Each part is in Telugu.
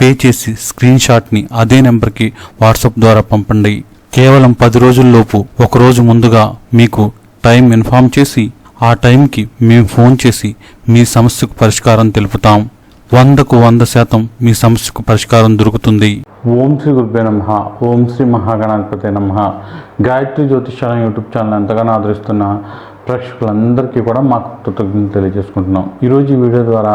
పే చేసి స్క్రీన్ షాట్ని అదే నెంబర్కి వాట్సాప్ ద్వారా పంపండి. కేవలం పది రోజుల్లోపు ఒక రోజు ముందుగా మీకు టైం ఇన్ఫామ్ చేసి ఆ టైంకి మేము ఫోన్ చేసి మీ సమస్యకు పరిష్కారం తెలుపుతాం. వందకు వంద శాతం మీ సమస్యకు పరిష్కారం దొరుకుతుంది. ఓం శ్రీ గురుబే నమ. ఓం శ్రీ మహాగణాధిపతి నమ. గాయత్రి జ్యోతిష్యాలయం యూట్యూబ్ ఛానల్ ఎంతగానో ఆదరిస్తున్న ప్రేక్షకులందరికీ కూడా మాకు కృతజ్ఞతలు తెలియజేసుకుంటున్నాం. ఈరోజు ఈ వీడియో ద్వారా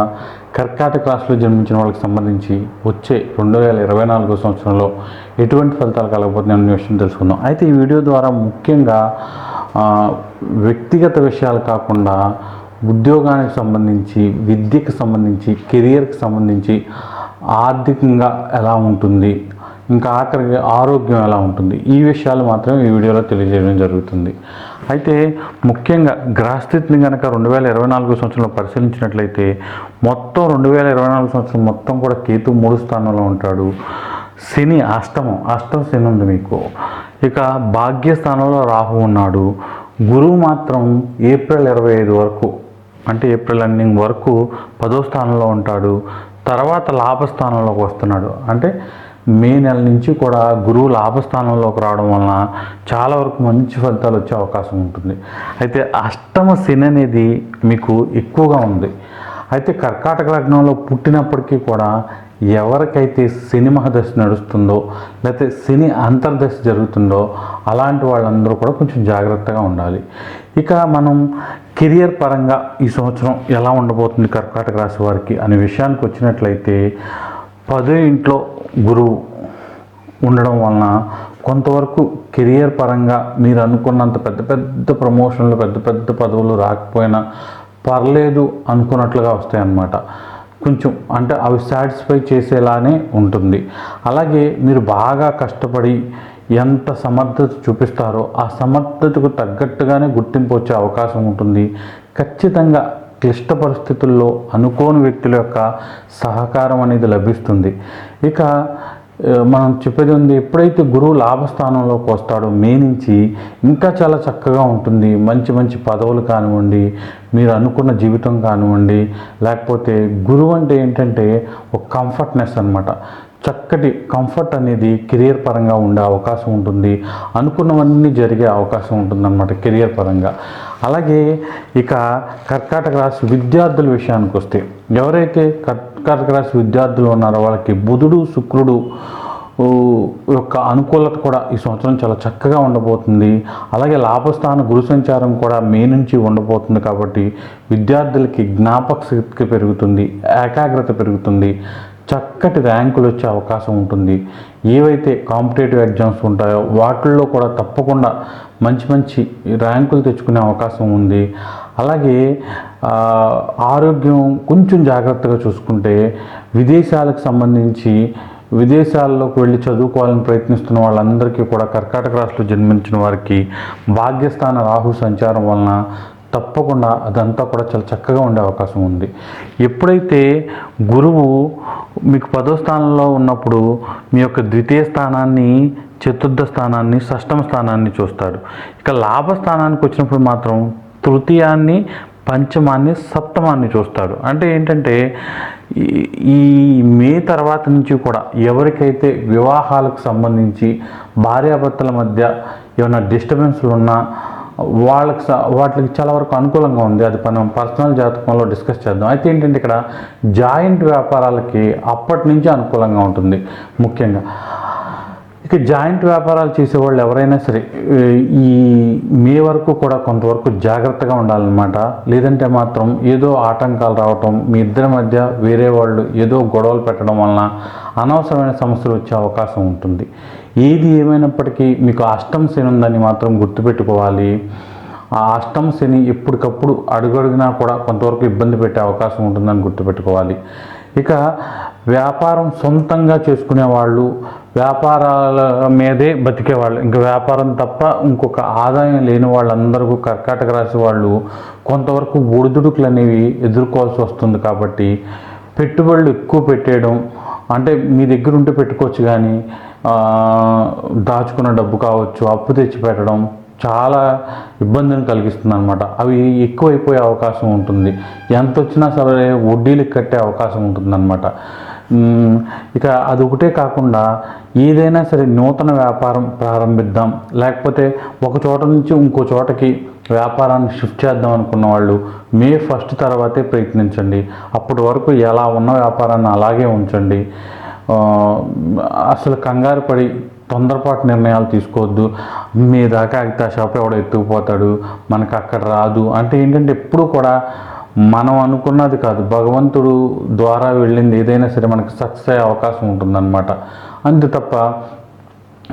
కర్కాటక రాశిలో జన్మించిన వాళ్ళకి సంబంధించి వచ్చే రెండు వేల ఇరవై నాలుగో సంవత్సరంలో ఎటువంటి ఫలితాలు కలగబోతున్నాయి అనే విషయం తెలుసుకుందాం. అయితే ఈ వీడియో ద్వారా ముఖ్యంగా వ్యక్తిగత విషయాలు కాకుండా ఉద్యోగానికి సంబంధించి విద్యకు సంబంధించి కెరియర్కి సంబంధించి ఆర్థికంగా ఎలా ఉంటుంది ఇంకా ఆఖరికి ఆరోగ్యం ఎలా ఉంటుంది ఈ విషయాలు మాత్రం ఈ వీడియోలో తెలియజేయడం జరుగుతుంది. అయితే ముఖ్యంగా గ్రహస్థితిని కనుక రెండు వేల ఇరవై నాలుగు సంవత్సరంలో పరిశీలించినట్లయితే మొత్తం రెండు వేల ఇరవై నాలుగు సంవత్సరం మొత్తం కూడా కేతు మూడు స్థానంలో ఉంటాడు. శని అష్టమం అష్టమ శని ఉంది మీకు. ఇక భాగ్యస్థానంలో రాహు ఉన్నాడు. గురువు మాత్రం ఏప్రిల్ ఇరవై ఐదు వరకు అంటే ఏప్రిల్ ఎండింగ్ వరకు పదో స్థానంలో ఉంటాడు. తర్వాత లాభస్థానంలోకి వస్తున్నాడు. అంటే మే నెల నుంచి కూడా గురువు లాభస్థానంలోకి రావడం వలన చాలా వరకు మంచి ఫలితాలు వచ్చే అవకాశం ఉంటుంది. అయితే అష్టమ శని అనేది మీకు ఎక్కువగా ఉంది. అయితే కర్కాటక లగ్నంలో పుట్టినప్పటికీ కూడా ఎవరికైతే శని మహదశ నడుస్తుందో లేకపోతే శని అంతర్దశ జరుగుతుందో అలాంటి వాళ్ళందరూ కూడా కొంచెం జాగ్రత్తగా ఉండాలి. ఇక మనం కెరియర్ పరంగా ఈ సంవత్సరం ఎలా ఉండబోతుంది కర్కాటక రాశి వారికి అనే విషయానికి వచ్చినట్లయితే పదో ఇంట్లో గురువు ఉండడం వలన కొంతవరకు కెరియర్ పరంగా మీరు అనుకున్నంత పెద్ద పెద్ద ప్రమోషన్లు పెద్ద పెద్ద పదవులు రాకపోయినా పర్లేదు అనుకున్నట్లుగా వస్తాయన్నమాట. కొంచెం అంటే అవి సాటిస్ఫై చేసేలానే ఉంటుంది. అలాగే మీరు బాగా కష్టపడి ఎంత సమర్థత చూపిస్తారో ఆ సమర్థతకు తగ్గట్టుగానే గుర్తింపు వచ్చే అవకాశం ఉంటుంది. ఖచ్చితంగా క్లిష్ట పరిస్థితుల్లో అనుకోని వ్యక్తుల యొక్క సహకారం అనేది లభిస్తుంది. ఇక మనం చెప్పేది ఉంది ఎప్పుడైతే గురువు లాభస్థానంలోకి వస్తాడో మే నుంచి ఇంకా చాలా చక్కగా ఉంటుంది. మంచి మంచి పదవులు కానివ్వండి మీరు అనుకున్న జీవితం కానివ్వండి లేకపోతే గురువు అంటే ఏంటంటే ఒక కంఫర్ట్నెస్ అన్నమాట. చక్కటి కంఫర్ట్ అనేది కెరియర్ పరంగా ఉండే అవకాశం ఉంటుంది. అనుకున్నవన్నీ జరిగే అవకాశం ఉంటుందన్నమాట కెరియర్ పరంగా. అలాగే ఇక కర్కాటక రాశి విద్యార్థుల విషయానికి వస్తే ఎవరైతే కర్కాటక రాశి విద్యార్థులు ఉన్నారో వాళ్ళకి బుధుడు శుక్రుడు యొక్క అనుకూలత కూడా ఈ సంవత్సరం చాలా చక్కగా ఉండబోతుంది. అలాగే లాభస్థాన గురు సంచారం కూడా మే నుంచి ఉండబోతుంది కాబట్టి విద్యార్థులకి జ్ఞాపక శక్తి పెరుగుతుంది ఏకాగ్రత పెరుగుతుంది. చక్కటి ర్యాంకులు వచ్చే అవకాశం ఉంటుంది. ఏవైతే కాంపిటేటివ్ ఎగ్జామ్స్ ఉంటాయో వాటిల్లో కూడా తప్పకుండా మంచి మంచి ర్యాంకులు తెచ్చుకునే అవకాశం ఉంది. అలాగే ఆరోగ్యం కొంచెం జాగ్రత్తగా చూసుకుంటే విదేశాలకు సంబంధించి విదేశాల్లోకి వెళ్ళి చదువుకోవాలని ప్రయత్నిస్తున్న వాళ్ళందరికీ కూడా కర్కాటక రాశిలో జన్మించిన వారికి భాగ్యస్థాన రాహు సంచారం వలన తప్పకుండా అదంతా కూడా చాలా చక్కగా ఉండే అవకాశం ఉంది. ఎప్పుడైతే గురువు మీకు పదో స్థానంలో ఉన్నప్పుడు మీ యొక్క ద్వితీయ స్థానాన్ని చతుర్థ స్థానాన్ని షష్టమ స్థానాన్ని చూస్తాడు. ఇక లాభస్థానానికి వచ్చినప్పుడు మాత్రం తృతీయాన్ని పంచమాన్ని సప్తమాన్ని చూస్తాడు. అంటే ఏంటంటే ఈ- ఈ మే తర్వాత నుంచి కూడా ఎవరికైతే వివాహాలకు సంబంధించి భార్యాభర్తల మధ్య ఏమైనా డిస్టర్బెన్స్లు ఉన్నా వాళ్ళకి స- వాటికి చాలా వరకు అనుకూలంగా ఉంది. అది మనం పర్సనల్ జాతకంలో డిస్కస్ చేద్దాం. అయితే ఏంటంటే ఇక్కడ జాయింట్ వ్యాపారాలకి అప్పటి నుంచి అనుకూలంగా ఉంటుంది ముఖ్యంగా. ఇక జాయింట్ వ్యాపారాలు చేసేవాళ్ళు ఎవరైనా సరే ఈ మే వరకు కూడా కొంతవరకు జాగ్రత్తగా ఉండాలన్నమాట. లేదంటే మాత్రం ఏదో ఆటంకాలు రావటం మీ ఇద్దరి మధ్య వేరే వాళ్ళు ఏదో గొడవలు పెట్టడం వలన అనవసరమైన సమస్యలు వచ్చే అవకాశం ఉంటుంది. ఏది ఏమైనప్పటికీ మీకు అష్టం శని ఉందని మాత్రం గుర్తుపెట్టుకోవాలి. ఆ అష్టం శని ఎప్పటికప్పుడు అడుగడుగునా కూడా కొంతవరకు ఇబ్బంది పెట్టే అవకాశం ఉంటుందని గుర్తుపెట్టుకోవాలి. ఇక వ్యాపారం సొంతంగా చేసుకునే వాళ్ళు వ్యాపారాల మీదే బతికేవాళ్ళు ఇంకా వ్యాపారం తప్ప ఇంకొక ఆదాయం లేని వాళ్ళందరూ కర్కాటక రాశి వాళ్ళు కొంతవరకు ఒడిదుడుకులు అనేవి ఎదుర్కోవాల్సి వస్తుంది కాబట్టి పెట్టుబడులు ఎక్కువ పెట్టేయడం అంటే మీ దగ్గర ఉంటే పెట్టుకోవచ్చు కానీ దాచుకున్న డబ్బు కావచ్చు అప్పు తెచ్చి పెట్టడం చాలా ఇబ్బందిని కలిగిస్తుంది అనమాట అవి ఎక్కువైపోయే అవకాశం ఉంటుంది. ఎంత వచ్చినా సరే వడ్డీలకు కట్టే అవకాశం ఉంటుందన్నమాట. మ్మ్, ఇక అది ఒకటే కాకుండా ఏదైనా సరే నూతన వ్యాపారం ప్రారంభిద్దాం. లేకపోతే ఒక చోట నుంచి ఇంకో చోటకి వ్యాపారాన్ని షిఫ్ట్ చేద్దాం అనుకున్న వాళ్ళు మే ఫస్ట్ తర్వాతే ప్రయత్నించండి. అప్పటి వరకు ఎలా ఉన్న వ్యాపారాన్ని అలాగే ఉంచండి. అసలు కంగారు పడి తొందరపాటు నిర్ణయాలు తీసుకోవద్దు. మీ దాకా ఆగితే ఆ షాప్ ఎవడో ఎత్తుకుపోతాడు. మనకు అక్కడ రాదు. అంటే ఏంటంటే ఎప్పుడు కూడా మనం అనుకున్నది కాదు. భగవంతుడు ద్వారా వెళ్ళింది ఏదైనా సరే మనకు సక్సెస్ అయ్యే అవకాశం ఉంటుందన్నమాట. అంతే తప్ప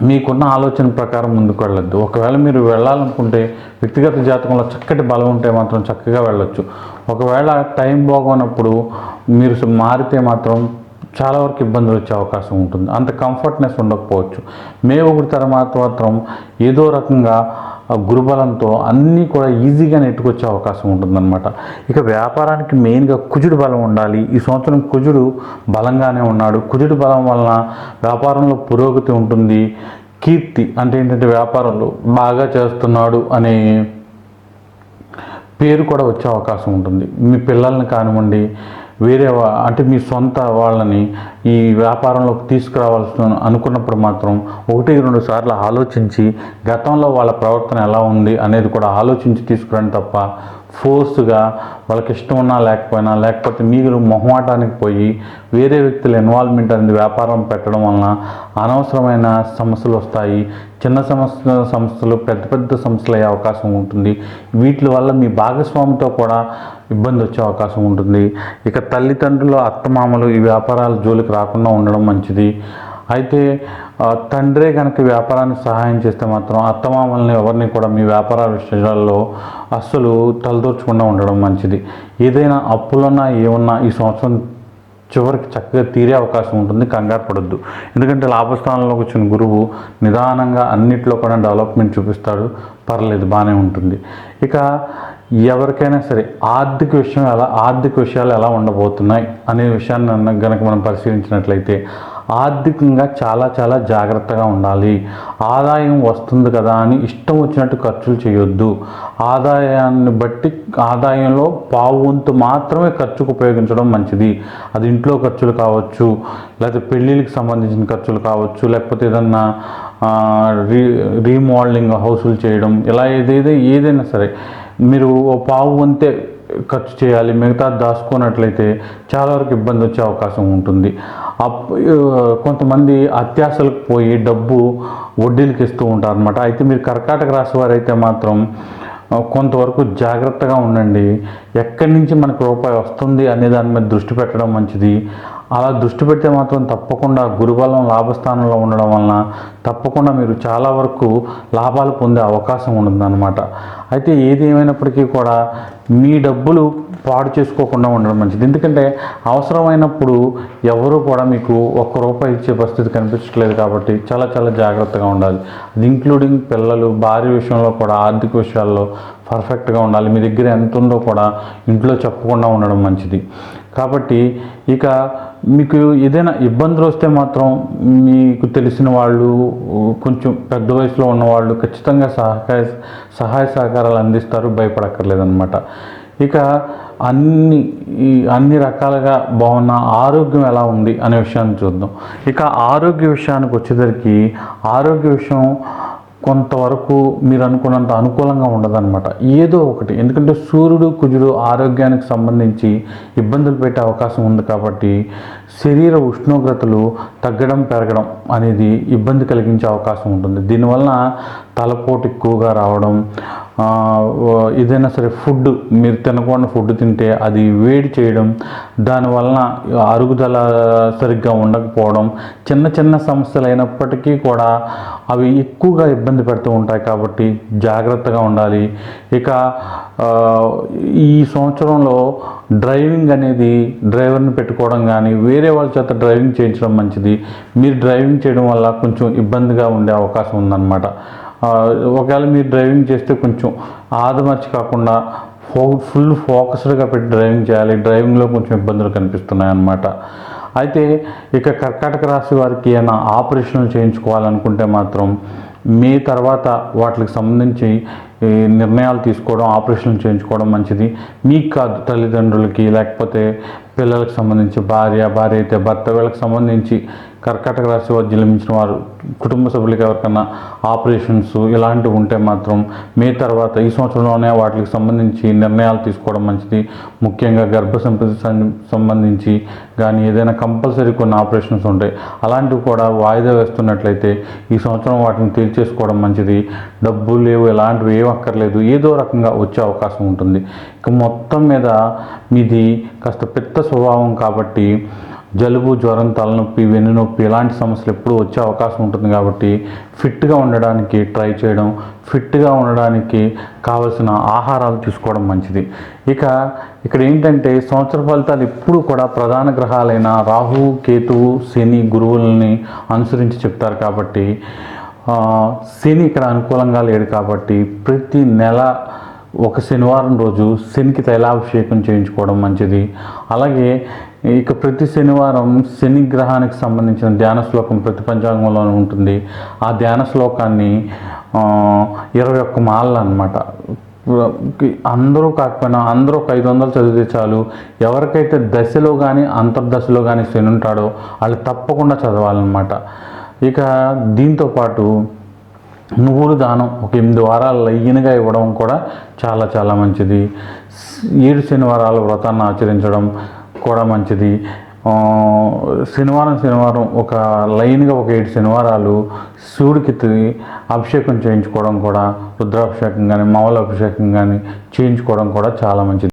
మీకున్న ఆలోచన ప్రకారం ముందుకు వెళ్ళొద్దు. ఒకవేళ మీరు వెళ్ళాలనుకుంటే వ్యక్తిగత జాతకంలో చక్కటి బలం ఉంటే మాత్రం చక్కగా వెళ్ళొచ్చు. ఒకవేళ టైం బాగోనప్పుడు మీరు మారితే మాత్రం చాలా వరకు ఇబ్బందులు వచ్చే అవకాశం ఉంటుంది. అంత కంఫర్ట్నెస్ ఉండకపోవచ్చు. మే ఒకటి తర్వాత మాత్రం ఏదో రకంగా గురుబలంతో అన్నీ కూడా ఈజీగా నెట్టుకొచ్చే అవకాశం ఉంటుందన్నమాట. ఇక వ్యాపారానికి మెయిన్గా కుజుడు బలం ఉండాలి. ఈ సంవత్సరం కుజుడు బలంగానే ఉన్నాడు. కుజుడు బలం వలన వ్యాపారంలో పురోగతి ఉంటుంది. కీర్తి అంటే ఏంటంటే వ్యాపారంలో బాగా చేస్తున్నాడు అనే పేరు కూడా వచ్చే అవకాశం ఉంటుంది. మీ పిల్లల్ని కానివ్వండి వేరే వా- అంటే మీ సొంత వాళ్ళని ఈ వ్యాపారంలోకి తీసుకురావాల్సిన అనుకున్నప్పుడు మాత్రం ఒకటి రెండు సార్లు ఆలోచించి గతంలో వాళ్ళ ప్రవర్తన ఎలా ఉంది అనేది కూడా ఆలోచించి తీసుకురండి తప్ప ఫోర్స్గా వాళ్ళకి ఇష్టం ఉన్నా లేకపోయినా లేకపోతే మీరు మొహమాటానికి పోయి వేరే వ్యక్తుల ఇన్వాల్వ్మెంట్ అనేది వ్యాపారం పెట్టడం వలన అనవసరమైన సమస్యలు వస్తాయి. చిన్న సమస్య సంస్థలు పెద్ద పెద్ద సమస్యలు అయ్యే అవకాశం ఉంటుంది. వీటి వల్ల మీ భాగస్వామితో కూడా ఇబ్బంది వచ్చే అవకాశం ఉంటుంది. ఇక తల్లిదండ్రులు అత్తమామలు ఈ వ్యాపారాల జోలికి రాకుండా ఉండడం మంచిది. అయితే తండ్రే కనుక వ్యాపారానికి సహాయం చేస్తే మాత్రం అత్తమామల్ని ఎవరిని కూడా మీ వ్యాపార విషయాల్లో అస్సలు తలదూర్చకుండా ఉండడం మంచిది. ఏదైనా అప్పులన్నా ఏమున్నా ఈ సంవత్సరం చివరికి చక్కగా తీరే అవకాశం ఉంటుంది. కంగారు పడొద్దు. ఎందుకంటే లాభస్థానంలోకి వచ్చిన గురువు నిదానంగా అన్నిట్లో కూడా డెవలప్మెంట్ చూపిస్తాడు. పర్లేదు బాగానే ఉంటుంది. ఇక ఎవరికైనా సరే ఆర్థిక విషయం ఎలా ఆర్థిక విషయాలు ఎలా ఉండబోతున్నాయి అనే విషయాన్ని గనక మనం పరిశీలించినట్లయితే ఆర్థికంగా చాలా చాలా జాగ్రత్తగా ఉండాలి. ఆదాయం వస్తుంది కదా అని ఇష్టం వచ్చినట్టు ఖర్చులు చేయొద్దు. ఆదాయాన్ని బట్టి ఆదాయంలో పావు వంతు మాత్రమే ఖర్చుకు ఉపయోగించడం మంచిది. అది ఇంట్లో ఖర్చులు కావచ్చు లేకపోతే పెళ్ళిళ్ళకి సంబంధించిన ఖర్చులు కావచ్చు లేకపోతే ఏదన్నా రీ రీమోడలింగ్ హౌసులు చేయడం ఇలా ఏదైతే ఏదైనా సరే మీరు ఓ పావు వంతే ఖర్చు చేయాలి మిగతా దాచుకున్నట్లయితే చాలా వరకు ఇబ్బంది వచ్చే అవకాశం ఉంటుంది. అప్ కొంతమంది అత్యాశలకు పోయి డబ్బు వడ్డీలకి ఇస్తూ ఉంటారు అనమాట అయితే మీరు కర్కాటక రాశి వారైతే మాత్రం కొంతవరకు జాగ్రత్తగా ఉండండి. ఎక్కడి నుంచి మనకు రూపాయి వస్తుంది అనే దాని మీద దృష్టి పెట్టడం మంచిది. అలా దృష్టి పెడితే మాత్రం తప్పకుండా గురుబలం లాభస్థానంలో ఉండడం వలన తప్పకుండా మీరు చాలా వరకు లాభాలు పొందే అవకాశం ఉంటుందన్నమాట. అయితే ఏది ఏమైనప్పటికీ కూడా మీ డబ్బులు పాడు చేసుకోకుండా ఉండడం మంచిది. ఎందుకంటే అవసరమైనప్పుడు ఎవరు కూడా మీకు ఒక్క రూపాయి ఇచ్చే పరిస్థితి కనిపించట్లేదు కాబట్టి చాలా చాలా జాగ్రత్తగా ఉండాలి. అది ఇంక్లూడింగ్ పిల్లలు భార్య విషయంలో కూడా ఆర్థిక విషయాల్లో పర్ఫెక్ట్గా ఉండాలి. మీ దగ్గర ఎంత ఉందో కూడా ఇంట్లో చెప్పకుండా ఉండడం మంచిది. కాబట్టి ఇక మీకు ఏదైనా ఇబ్బందులు వస్తే మాత్రం మీకు తెలిసిన వాళ్ళు కొంచెం పెద్ద వయసులో ఉన్నవాళ్ళు ఖచ్చితంగా సహకార సహాయ సహకారాలు అందిస్తారు భయపడక్కర్లేదన్నమాట. ఇక అన్ని అన్ని రకాలుగా బాగున్న ఆరోగ్యం ఎలా ఉంది అనే విషయాన్ని చూద్దాం. ఇక ఆరోగ్య విషయానికి వచ్చేసరికి ఆరోగ్య విషయం కొంతవరకు మీరు అనుకున్నంత అనుకూలంగా ఉండదన్నమాట. ఏదో ఒకటి. ఎందుకంటే సూర్యుడు కుజుడు ఆరోగ్యానికి సంబంధించి ఇబ్బందులు పెట్టే అవకాశం ఉంది కాబట్టి శరీర ఉష్ణోగ్రతలు తగ్గడం పెరగడం అనేది ఇబ్బంది కలిగించే అవకాశం ఉంటుంది. దీనివలన తలపోటు ఎక్కువగా రావడం ఏదైనా సరే ఫుడ్ మీరు తినకుండా ఫుడ్ తింటే అది వేడి చేయడం దానివలన అరుగుదల సరిగ్గా ఉండకపోవడం చిన్న చిన్న సమస్యలు అయినప్పటికీ కూడా అవి ఎక్కువగా ఇబ్బంది పెడుతూ ఉంటాయి కాబట్టి జాగ్రత్తగా ఉండాలి. ఇక ఈ సంవత్సరంలో డ్రైవింగ్ అనేది డ్రైవర్ని పెట్టుకోవడం కానీ వేరే వాళ్ళ చేత డ్రైవింగ్ చేయించడం మంచిది. మీరు డ్రైవింగ్ చేయడం వల్ల కొంచెం ఇబ్బందిగా ఉండే అవకాశం ఉందన్నమాట. ఒకవేళ మీరు డ్రైవింగ్ చేస్తే కొంచెం ఆదమర్చి కాకుండా ఫో ఫుల్ ఫోకస్డ్గా పెట్టి డ్రైవింగ్ చేయాలి. డ్రైవింగ్లో కొంచెం ఇబ్బందులు కనిపిస్తున్నాయి అన్నమాట అయితే ఇక కర్కాటక రాశి వారికి ఏమైనా ఆపరేషన్లు చేయించుకోవాలనుకుంటే మాత్రం మీ తర్వాత వాటికి సంబంధించి ఈ నిర్ణయాలు తీసుకోవడం ఆపరేషన్లు చేయించుకోవడం మంచిది. మీకు కాదు తల్లిదండ్రులకి లేకపోతే పిల్లలకు సంబంధించి భార్య భార్య అయితే భర్త వీళ్ళకి సంబంధించి కర్కాటక రాశి వారు జన్మించిన వారు కుటుంబ సభ్యులకి ఎవరికైనా ఆపరేషన్స్ ఇలాంటివి ఉంటే మాత్రం మే తర్వాత ఈ సంవత్సరంలోనే వాటికి సంబంధించి నిర్ణయాలు తీసుకోవడం మంచిది. ముఖ్యంగా గర్భ సంపతి సం- సంబంధించి కానీ ఏదైనా కంపల్సరీ కొన్ని ఆపరేషన్స్ ఉంటాయి. అలాంటివి కూడా వాయిదా వేస్తున్నట్లయితే ఈ సంవత్సరం వాటిని తీర్చేసుకోవడం మంచిది. డబ్బులు లేవు ఎలాంటివి ఏం అక్కర్లేదు ఏదో రకంగా వచ్చే అవకాశం ఉంటుంది. ఇక మొత్తం మీద మీది కాస్త పెద్ద స్వభావం కాబట్టి జలుబు జ్వరం తలనొప్పి వెన్నునొప్పి ఇలాంటి సమస్యలు ఎప్పుడూ వచ్చే అవకాశం ఉంటుంది కాబట్టి ఫిట్గా ఉండడానికి ట్రై చేయడం ఫిట్గా ఉండడానికి కావలసిన ఆహారాలు తీసుకోవడం మంచిది. ఇక ఇక్కడ ఏంటంటే సంవత్సర ఫలితాలు ఎప్పుడు కూడా ప్రధాన గ్రహాలైన రాహు కేతువు శని గురువులని అనుసరించి చెప్తారు కాబట్టి శని ఇక్కడ అనుకూలంగా లేడు కాబట్టి ప్రతి నెల ఒక శనివారం రోజు శనికి తైలాభిషేకం చేయించుకోవడం మంచిది. అలాగే ఇక ప్రతి శనివారం శని గ్రహానికి సంబంధించిన ధ్యాన శ్లోకం ప్రతి పంచాంగంలో ఉంటుంది. ఆ ధ్యాన శ్లోకాన్ని ఇరవై ఒక్క మాలలు అనమాట అందరూ కాకపోయినా అందరూ ఒక ఐదు వందలు చదివితే చాలు. ఎవరికైతే దశలో కానీ అంతర్దశలో కానీ శని ఉంటాడో వాళ్ళు తప్పకుండా చదవాలన్నమాట. ఇక దీంతో పాటు నువ్వులు దానం ఒక ఎనిమిది వారాలు లయ్యనగా ఇవ్వడం కూడా చాలా చాలా మంచిది. ఏడు శనివారాలు వ్రతాన్ని ఆచరించడం కూడా మంచిది. శనివారం శనివారం ఒక లైన్గా ఒక ఏడు శనివారాలు శివుడికి అభిషేకం చేయించుకోవడం కూడా రుద్రాభిషేకం కానీ మామూలు అభిషేకం కానీ చేయించుకోవడం కూడా చాలా మంచిది.